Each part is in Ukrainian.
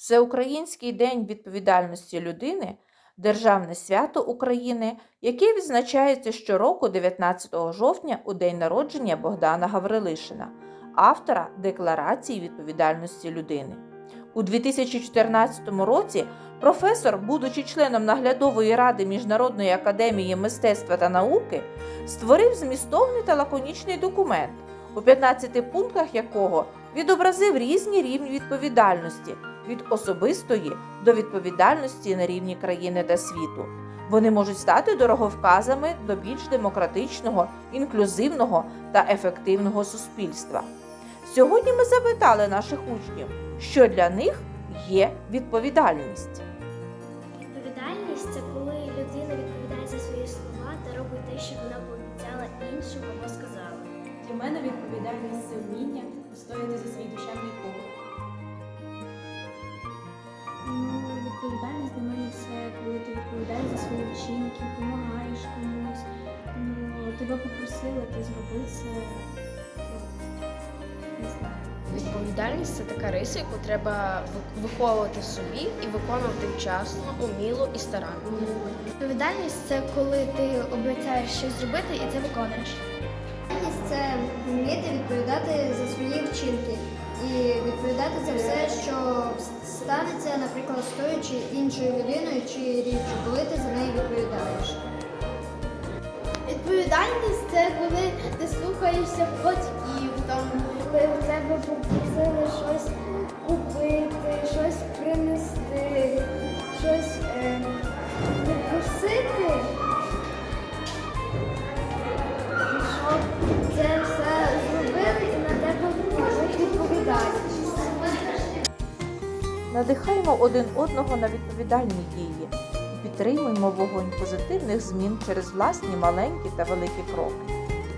Всеукраїнський день відповідальності людини державне свято України, яке відзначається щороку 19 жовтня у день народження Богдана Гаврилишина, автора Декларації відповідальності людини. У 2014 році професор, будучи членом наглядової ради Міжнародної академії мистецтва та науки, створив змістовний та лаконічний документ, у 15 пунктах якого відобразив різні рівні відповідальності від особистої до відповідальності на рівні країни та світу. Вони можуть стати дороговказами до більш демократичного, інклюзивного та ефективного суспільства. Сьогодні ми запитали наших учнів, що для них є відповідальність. Відповідальність це коли людина відповідає за свої слова та робить те, що вона пообіцяла іншим або сказала. Для мене відповідальність це вміння свої вчинки, допомагаєш комусь. Ну, тебе попросили, ти зробив це. Ну, Не знаю. Відповідальність це така риса, яку треба виховувати в собі і виконувати вчасно, уміло і старанно. Відповідальність це коли ти обіцяєш щось зробити і це виконуєш. Відповідальність це вміти відповідати за свої вчинки і відповідати за все, що станеться, наприклад, з тою чи іншою людиною чи річчю, коли ти за неї відповідаєш. Відповідальність це коли ти слухаєшся батьків, там, Надихаємо один одного на відповідальні дії і підтримуємо вогонь позитивних змін через власні маленькі та великі кроки.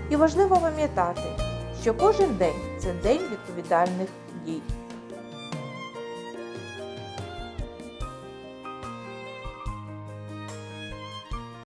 І важливо пам'ятати, що кожен день це день відповідальних дій.